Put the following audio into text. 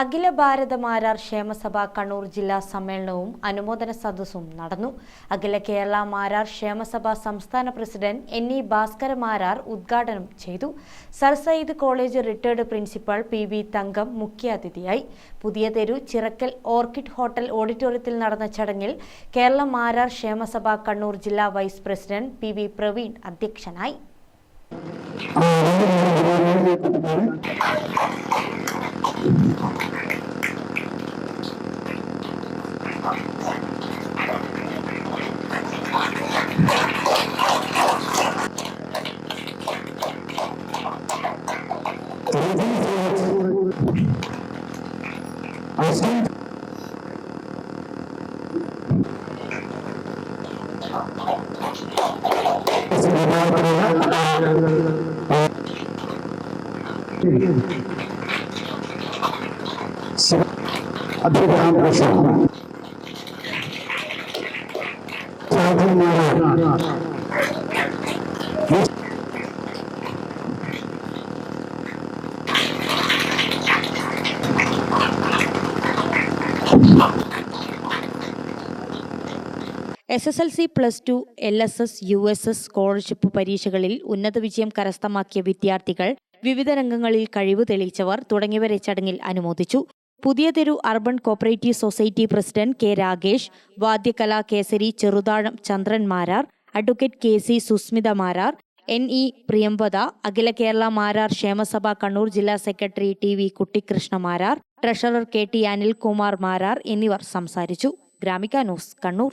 അഖില ഭാരത മാരാർ ക്ഷേമസഭ കണ്ണൂർ ജില്ലാ സമ്മേളനവും അനുമോദന സദസ്സും നടന്നു. അഖില കേരള മാരാർ ക്ഷേമസഭ സംസ്ഥാന president N E Bhaskara Marar ഉദ്ഘാടനം ചെയ്തു. Sir Syed college retired principal P V Thankam മുഖ്യാതിഥിയായി. പുതിയ തെരു ചിറക്കൽ ഓർക്കിഡ് ഹോട്ടൽ ഓഡിറ്റോറിയത്തിൽ നടന്ന ചടങ്ങിൽ കേരള മാരാർ ക്ഷേമസഭ കണ്ണൂർ ജില്ലാ vice president P V Praveen അധ്യക്ഷനായി. अद्भुत Ram Krishna S S L C plus two L S S U S S scholarship പരീക്ഷകളിൽ ഉന്നത വിജയം കരസ്ഥമാക്കിയ വിദ്യാർത്ഥികൾ വിവിധ രംഗങ്ങളിൽ കഴിവ് തെളിയിച്ചവർ തുടങ്ങിയവരെ ചടങ്ങിൽ അനുമോദിച്ചു. Puthiya Theru urban cooperative society president K Rakesh വാദ്യകലാ Kesari Cheruthazham Chandran Marar advocate K C Susmitha Marar N E Priyamvada Akhila Kerala Marar Kshemasabha Kannur ജില്ലാ secretary T V Kuttikrishna Marar treasurer K T Anilkumar Marar എന്നിവർ സംസാരിച്ചു. Gramika news Kannur.